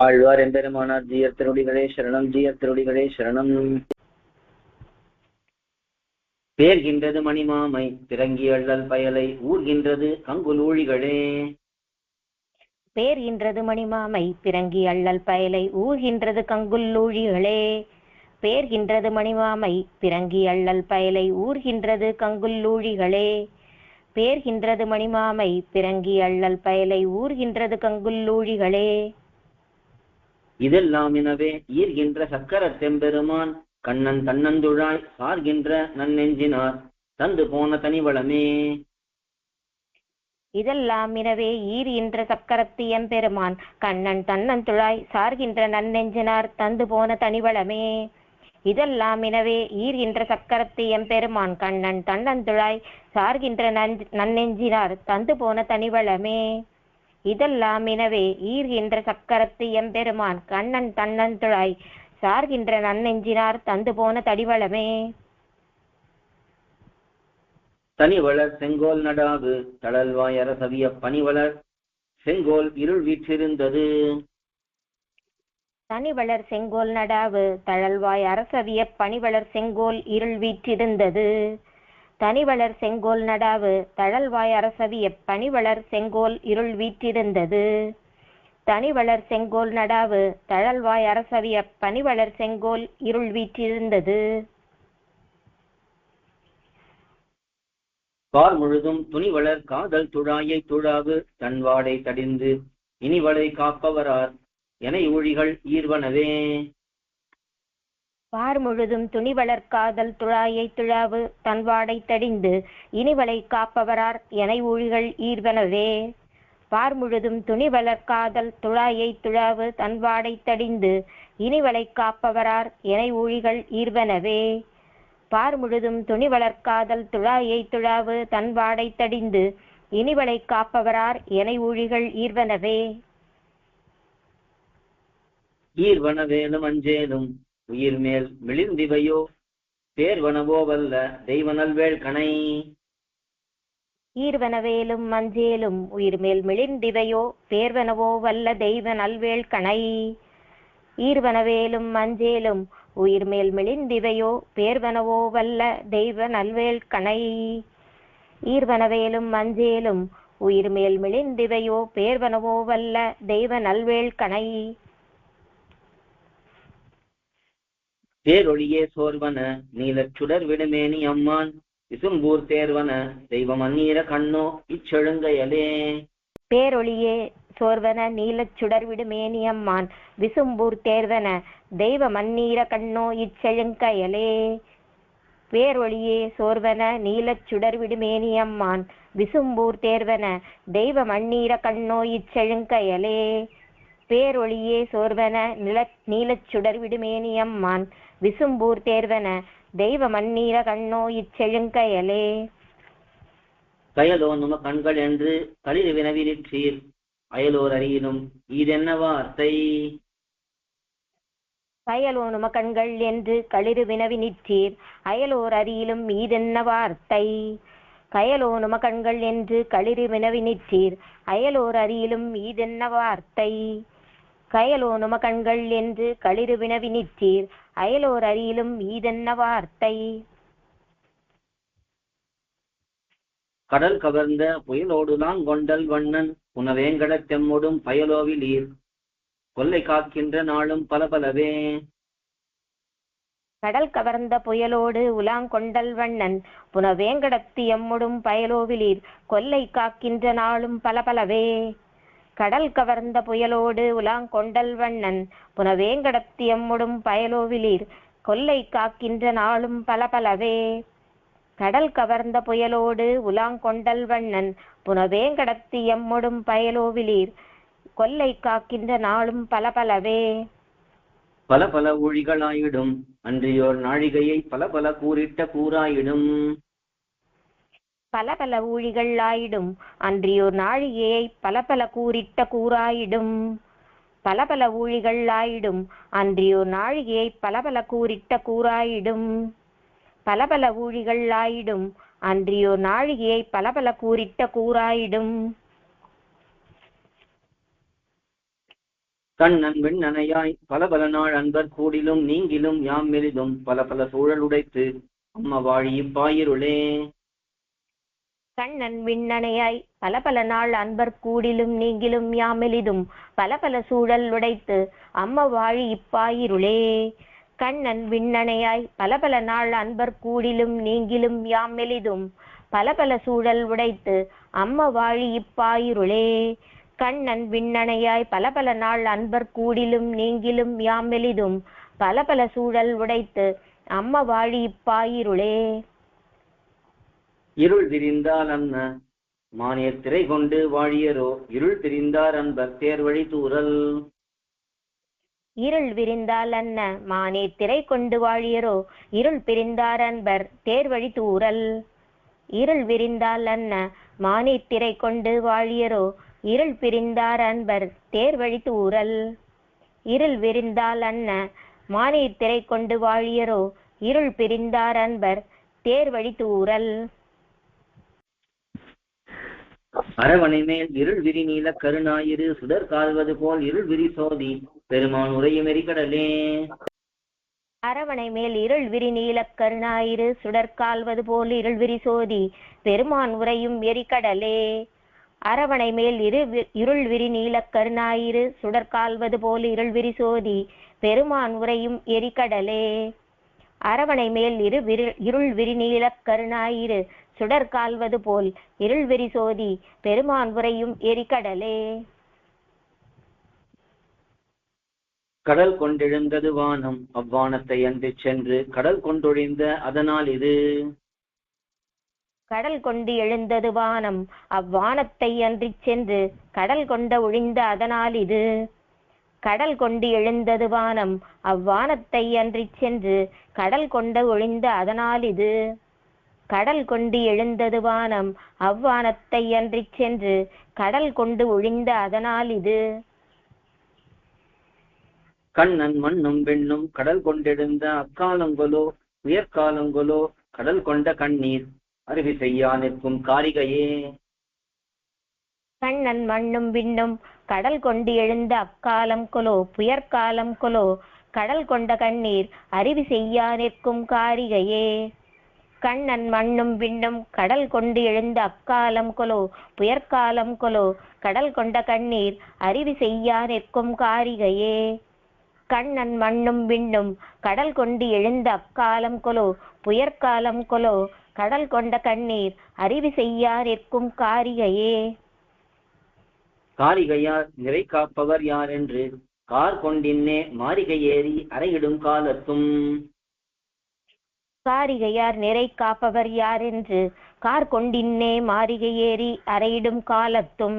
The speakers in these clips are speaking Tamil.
ஆழ்வார் எம்பெருமானார் ஜீயர் திருடிகளே சரணம் ஜீயர் திருடிகளே சரணம். பேர்கின்றது மணிமாமை திறங்கி அள்ளல் பயலை ஊர்கின்றது கங்குலூழிகளே. பேர்கின்றது மணிமாமை பிறங்கி அள்ளல் பயலை ஊர்கின்றது கங்குல்லூழிகளே பேர்கின்றது மணிமாமை பிறங்கி அள்ளல் பயலை ஊர்கின்றது கங்குல்லூழிகளே பேர்கின்றது மணிமாமை பிறங்கி அள்ளல் பயலை ஊர்கின்றது கங்குல்லூழிகளே இதெல்லாம் எனவே ஈர்கின்ற சக்கர தெம்பெருமான் கண்ணன் தன்னந்துழாய் சார்கின்ற நன்னெஞ்சினார். தந்து போன தனிவளமே. இதெல்லாம் ஈர் ஈர்கின்ற சக்கரத்து எம்பெருமான் கண்ணன் தன்னந்துழாய் சார்கின்ற நன்னெஞ்சினார். தந்து போன தனிவளமே. இதெல்லாம் எனவே ஈர்கின்ற சக்கரத்து எம்பெருமான் கண்ணன் தன்னந்துழாய் சார்கின்ற நன் நன்னெஞ்சினார். தந்து போன தனிவளமே. இதெல்லாம் எனவே ஈர்கின்ற சக்கரத்து எம்பெருமான் கண்ணன் தன்னந்துழாய் சார்கின்ற நன்னெஞ்சினார் தந்து போன தடிவளமே. தனிவளர் செங்கோல் நடாவு தளல்வாய் அரசவிய பனிவளர் செங்கோல் இருள் வீற்றிருந்தது. தனிவளர் செங்கோல் நடாவு தழல்வாய் அரசவிய பனிவளர் செங்கோல் இருள் வீற்றிருந்தது. தனிவளர் செங்கோல் நடாவு. தழல்வாய் அரசவிய பனிவளர் செங்கோல் இருள் வீற்றிருந்தது. தனிவளர் செங்கோல் நடாவு. தழல்வாய் அரசவிய பனிவளர் செங்கோல் இருள் வீற்றிருந்தது. கார் முழுதும் துணிவளர் காதல் துழாயை துழாவு தன்வாடை தடிந்து இனிவளை காப்பவரார் என ஊழிகள் ஈர்வனவே. பார் முழுதும் துணி வளர்க்காதல் துழாயை துழாவு தன்வாடை தடிந்து இனிவளை காப்பவரார் எனை ஊழிகள் ஈர்வனவே. பார் முழுதும் துணி வளர்க்காதல் துழாயை துழாவு தன்வாடை தடிந்து இனிவளை காப்பவரார் எனை ஊழிகள் ஈர்வனவே. பார் முழுதும் துணி வளர்க்காதல் துழாயை துழாவு தன்வாடை தடிந்து இனிவளை காப்பவரார் எனை ஊழிகள் ஈர்வனவே. ஈர்வனவேலும் அஞ்சேலும் உயிர் மேல் மிளிர்ந்திவையோ? பேர்வனவோ வல்ல தெய்வநல்வேள் கணை. ஈர்வனவேலும் மஞ்சேலும் உயிர்மேல் மிளிர்ந்திவையோ? பேர்வனவோ வல்ல தெய்வ நல்வேள் கணை. ஈர்வனவேலும் மஞ்சேலும் உயிர்மேல் மிளிர்ந்திவையோ? பேர்வனவோ வல்ல தெய்வ நல்வேள் கணை. ஈர்வனவேலும் மஞ்சேலும் உயிர்மேல் மிளிர்ந்திவையோ? பேர்வனவோ வல்ல தெய்வ நல்வேள் கணை. பேரொழியே சோர்வன நீலச்சுடர் விடுமேனி அம்மான் விசும்பூர் தேர்வன தெய்வம் அந்நீர கண்ணோ இச்செழுங்கையலே. பேரொழியே சோர்வன நீலச்சுடர் விடுமேனி அம்மான் விசும்பூர் தேர்வன தெய்வ மன்னீர கண்ணோ இச்செழுங்கையலே. பேரொழியே சோர்வன நீலச் சுடர்விடு மேனியம்மான் விசும்பூர் தேர்வன தெய்வ மண்ணீர கண்ணோ இச்செழுங்கையலே. பேரொழியே சோர்வன நில நீலச் சுடர்விடு மேனியம்மான் விசும்பூர் தேர்வன தெய்வ மண்ணீர கண்ணோ இச்செழுங்கயலே கயலோ நும கண்கள் என்று களிர் வினவிலிற்றீர் அயலோர் அறியினும் இதென்ன வார்த்தை? கயலோனும கண்கள் என்று களிறு வினவி நிற்றீர் அயலோர் அறியிலும் மீதென்ன வார்த்தை? கயலோனும கண்கள் என்று களிறு வினவி நிற்றீர் அயலோர் அறியிலும் மீதென்ன வார்த்தை? கயலோனும கண்கள் என்று களிறு வினவி நிற்றீர் அயலோர் அறியிலும் மீதென்ன வார்த்தை? கடல் கவர்ந்த புயலோடுதான் கொண்டல் வண்ணன் புனவேங்கடத் தெம்மொடும் பயலோவிலீர் கொல்லை காக்கின்ற நாளும் பல பலவே. கடல் கவர்ந்த புயலோடு உலாங்கொண்டல் வண்ணன் புனவேங்கடத்து எம்முடும் பயலோவிலீர் கொல்லை காக்கின்ற நாளும் பலபலவே கடல் கவர்ந்த புயலோடு உலாங்கொண்டல் வண்ணன் புனவேங்கடத்தியம்முடும் பயலோவிலீர். கொல்லை காக்கின்ற நாளும் பல பலவே கடல் கவர்ந்த புயலோடு உலாங்கொண்டல் வண்ணன் புனவேங்கடத்தி எம்முடும் பயலோவிலீர். கொல்லை காக்கின்ற நாளும் பல பலவே பல பல ஒழிகளாயிடும் அன்றியோர் நாழிகையை பல பல கூறிட்ட கூறாயிடும். பல பல ஊழிகள் ஆயிடும். அன்றியோர் நாழிகையை பல பல கூறிட்ட கூறாயிடும். பல பல ஊழிகள் ஆயிடும். அன்றியோர் நாழிகையை பல பல கூறிட்ட கூறாயிடும். பல பல ஊழிகள் ஆயிடும். அன்றியோர் நாழிகையை பல பல கூறிட்ட கூறாயிடும். கண் அன்பின் நனையாய் பல பல நாள் அன்பர் கூடிலும் நீங்கிலும் யாம் மெலிதும் பல பல சூழல் உடைத்து அம்ம வாழி இப்பாயிருளே. கண்ணன் விண்ணனையாய் பல பல நாள் அன்பர் கூடிலும் நீங்கிலும் யாமெலிதும் பல பல சூழல் உடைத்து அம்ம வாழி இப்பாயிருளே. கண்ணன் விண்ணனையாய் பல பல நாள் அன்பர் கூடிலும் நீங்கிலும் யாமெலிதும் பல பல சூழல் உடைத்து அம்ம வாழி இப்பாயிருளே. கண்ணன் விண்ணனையாய் பல பல நாள் அன்பர் கூடிலும் நீங்கிலும் யாமெலிதும் பல பல சூழல் உடைத்து அம்ம வாழி இப்பாயிருளே. இருள் திரிந்தால் அன்ன. மானிய திரை கொண்டு வாழியரோ இருள் திரிந்தார் அன்பர் தேர்வழி தூரல் இருள் விரிந்தால் அன்ன. மானே திரை கொண்டு வாழியரோ இருள் பிரிந்தார் அன்பர் தேர்வழி தூரல் இருள் விரிந்தால் அன்ன. மானே திரை கொண்டு வாழியரோ இருள் பிரிந்தார் அன்பர் தேர்வழி தூரல் இருள் விரிந்தால் அன்ன. மானே திரை கொண்டு வாழியரோ இருள் பிரிந்தார் அன்பர் தேர்வழி தூரல் அரவணை மேல் இருள் விரி நீல கருணாயிரு சுடர் கால்வது போல் இருள் விரி சோதி பெருமான் உரையும் எரிகடலே அரவணை மேல் இருள் விரி நீல கருணாயிரு சுடர் சுடற்கால்வது போல் இருள் விரி சோதி பெருமான் உரையும் எரிகடலே அரவணை மேல் இரு இருள் விரி நீல கருணாயிரு சுடர் சுடற்கால்வது போல் இருள் விரி சோதி பெருமான் உரையும் எரிகடலே அரவணை மேல் இரு விரு- இருள் விரி நீல கருணாயிரு சுடற்கால்வது போல் இருள் விரி சோதி பெருமான் உரையும் எரிகடலே. கடல் கொண்டெழுந்தது வானம் அவ்வானத்தை அன்று சென்று கடல் கொண்டொழிந்த அதனால் இது. கடல் கொண்டு எழுந்தது வானம் அவ்வானத்தை அன்றிச் சென்று கடல் கொண்ட ஒழிந்த அதனால் இது. கடல் கொண்டு எழுந்தது வானம் அவ்வானத்தை அன்றிச் சென்று கடல் கொண்ட ஒழிந்த அதனால் இது. கடல் கொண்டு எழுந்தது வானம் அவ்வானத்தை அன்றிச் சென்று கடல் கொண்டு ஒழிந்த அதனால் இது. கண்ணன் மண்ணும் பெண்ணும் கடல் கொண்டெழுந்த அக்காலங்கொலோ உயர்காலங்கொலோ கடல் கொண்ட கண்ணீர் அருவி செய்யா நிற்கும் காரிகையே. கண்ணன் மண்ணும் விண்ணும் கடல் கொண்டு எழுந்த அக்காலம் கொலோ புயற்காலம் கொலோ கடல் கொண்ட கண்ணீர் அருவி செய்யா நிற்கும் காரிகையே. கண்ணன் மண்ணும் விண்ணும் கடல் கொண்டு எழுந்த அக்காலம் கொலோ புயற்காலம் கொலோ கடல் கொண்ட கண்ணீர் அருவி செய்யா நிற்கும் காரிகையே. கண்ணன் மண்ணும் விண்ணும் கடல் கொண்டு எழுந்த அக்காலம் கொலோ புயற்காலம் கொலோ கடல் கொண்ட கண்ணீர் அருவி செய்யா நிற்கும் காரிகையே. காரிகையார் நிறை காப்பவர் யார் என்று கார் கொண்டின்னே மாரிகை ஏறி அறையிடும் காலத்தும் காரிகையார் நிறை காப்பவர் யார் என்று கார் கொண்டின்னே மாரிகை ஏறி அறையிடும் காலத்தும்.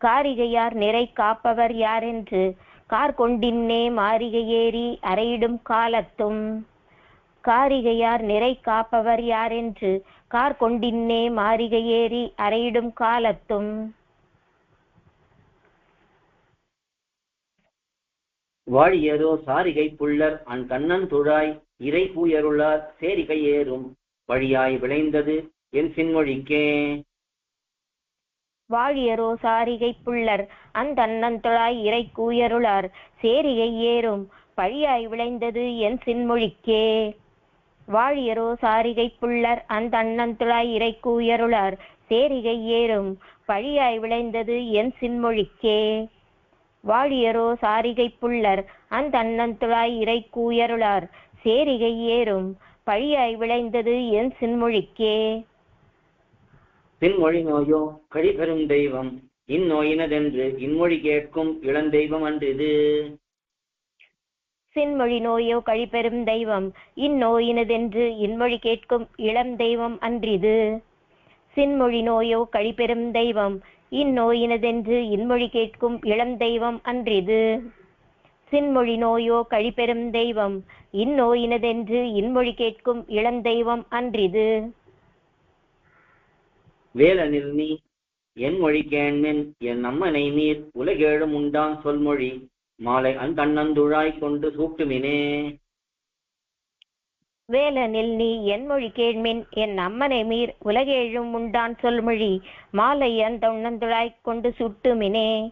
காரிகையார் நிறை காப்பவர் யார் என்று கார் கொண்டின்னே மாரிகை ஏறி அறையிடும் காலத்தும். காரிகையார் நிறை காப்பவர் யார் என்று கார் கொண்டின்னே மாரிகை ஏறி அறையிடும் காலத்தும். வாழியதோ சாரிகை புள்ளர் அன் கண்ணன் துழாய் இறை பூயருளார் சேரிகை ஏறும். வழியாய் விளைந்தது என் சின்மொழிக்கே. வாழியரோ சாரிகை புள்ளர் அந்தன்னந்தொழாய் இறை கூயருளார் சேரிகை ஏறும். பழியாய் விளைந்தது என் சின்மொழிக்கே. வாழியரோ சாரிகை புள்ளர் அந்தன்னந்தொழாய் இறை கூயருளார் சேரிகை ஏறும். பழியாய் விளைந்தது என் சின்மொழிக்கே. வாழியரோ சாரிகை புள்ளர் அந்தன்னந்துழாய் இறை கூயருளார் சேரிகை ஏறும். பழியாய் விளைந்தது என் சின்மொழிக்கே. பின்மொழி நோயோ கழிபெறும் தெய்வம். இந்நோயினதென்று இன்மொழி கேட்கும் இளந்தெய்வம் அன்றிது. சின்மொழி நோயோ கழிபெறும் தெய்வம். இந்நோயினதென்று இன்மொழி கேட்கும் இளம் தெய்வம் அன்றிது. சின்மொழி நோயோ கழிபெறும் தெய்வம். இந்நோயினதென்று இன்மொழி கேட்கும் இளம் தெய்வம் அன்றிது. சின்மொழி நோயோ கழிபெறும் தெய்வம். இந்நோயினதென்று இன்மொழி கேட்கும் இளம் தெய்வம் அன்றிது. வேலனில் நீ என் மொழி கேண்மின் என் அம்மனை நீர் உலகேழும் உண்டான் சொல்மொழி. மாலை அந்தண்ணந்துழாய் கொண்டு சூட்டுமினே. வேலனில் நீ என் மொழி கேள்மின் என் அம்மனை மீர் உலகேழும் உண்டான் சொல்மொழி. மாலை அந்த உண்ணந்துழாய்க் கொண்டு சுட்டுமினே.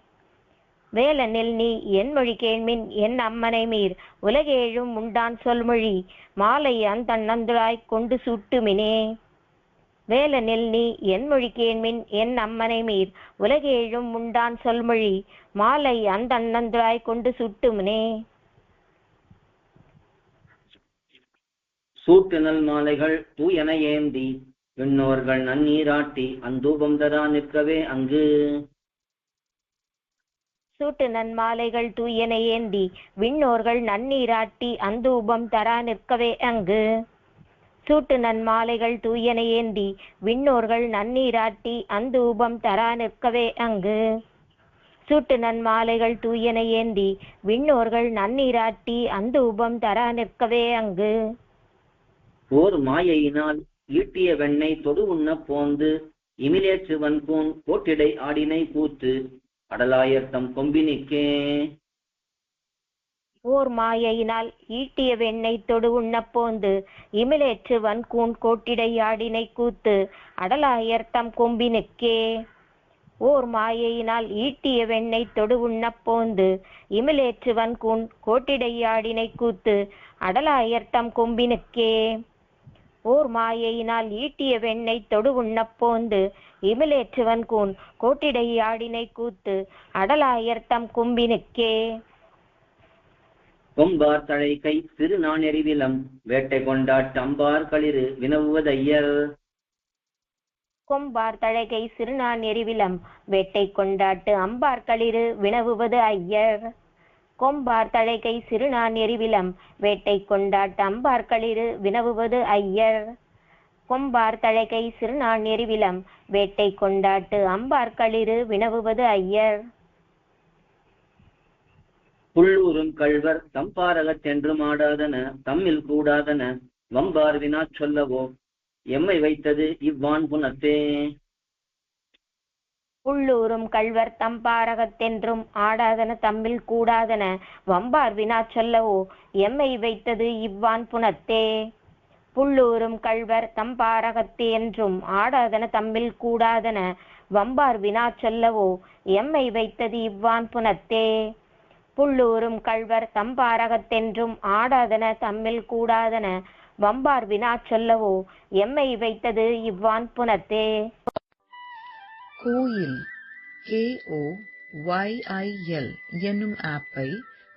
வேலனில் நீ என் மொழி கேள்மின் என் அம்மனை மீர். உலகேழும் உண்டான் சொல்மொழி. மாலை அந்தண்ணந்துழாய்க் கொண்டு சுட்டுமினே. வேலனில் நீ என் மொழி கேள்மின் என் அம்மனை மீர். உலகேழும் உண்டான் சொல்மொழி. மாலை அந்தண்ணந்துழாய்க் கொண்டு சுட்டுமினே. சூட்டுநல் மாலைகள் தூயன ஏந்தி. விண்ணோர்கள் நன்னீராட்டி அந்தூபம் தரா நிற்கவே அங்கு. சூட்டு நன்மாலைகள் தூயன ஏந்தி விண்ணோர்கள் நன்னீராட்டி அந்தூபம் தரா நிற்கவே அங்கு. சூட்டு நன்மாலைகள் தூயன ஏந்தி விண்ணோர்கள் நன்னீராட்டி அந்தூபம் தரா நிற்கவே அங்கு. சூட்டு நன்மாலைகள் தூயன ஏந்தி விண்ணோர்கள் நன்னீராட்டி அந்தூபம் தரா நிற்கவே அங்கு. ஓர் மாயையினால் ஈட்டிய வெண்ணை தொடு உண்ண போந்து இமிலேற்று வன்போன் கோட்டிடை ஆடினை கூத்து அடலாயர்த்தம் கொம்பினிக்கே. ஓர் மாயையினால் ஈட்டிய வெண்ணை தொடு உண்ணப் போந்து இமிலேற்று வன்கூன் கோட்டிடையாடினை கூத்து அடலாயர் தம் கொம்பினுக்கே. ஓர் மாயையினால் ஈட்டிய வெண்ணை தொடு உண்ணப் போந்து இமிலேற்று வன்கூன் கோட்டிடையாடினை கூத்து அடலாயர் தம் கொம்பினுக்கே. ஓர் மாயையினால் ஈட்டிய வெண்ணை தொடு உண்ணப் போந்து இமிலேற்றுவன் கூன். கோட்டிடையாடினை கூத்து அடலாயர் தம் கும்பினுக்கே. கொம்பார் தழை கை சிறு நாணெறிவிலம் வேட்டை கொண்டாட்டு அம்பார் களிறு வினவுவதையர். கொம்பார் தழகை சிறுநான் எரிவிலம் வேட்டை கொண்டாட்டு அம்பார் களிறு வினவுவது ஐயர். கொம்பார் தழைகை சிறுநான் எரிவிலம் வேட்டை கொண்டாட்டு அம்பார் களிறு வினவுவது ஐயர். கொம்பார் தழைகை சிறுநான் எரிவிலம் வேட்டை கொண்டாட்டு அம்பார் களிறு வினவுவது ஐயர். புள்ளூரும் கள்வர் தம்பாரகச் சென்று மாடாதன தம்மில் கூடாதன வம்பார் வினா சொல்லவோ? எம்மை வைத்தது இவ்வான் புனத்தே உள்ளூரும் கள்வர் தம்பாரகத்தென்றும் ஆடாதன தம்மில் கூடாதன வம்பார் வினா சொல்லவோ? எம்மை வைத்தது இவ்வான் புனத்தே புள்ளூரும் கள்வர் தம்பாரகத்தே என்றும் ஆடாதன தம்மில் கூடாதன வம்பார் வினா சொல்லவோ எம்மை வைத்தது இவ்வான் புனத்தே. புள்ளூரும் கள்வர் தம்பாரகத்தென்றும் ஆடாதன தம்மில் கூடாதன வம்பார் வினா சொல்லவோ எம்மை வைத்தது இவ்வான் புனத்தே. கோயில் கேஓ ஒய்ஐஎல் என்னும் ஆப்பை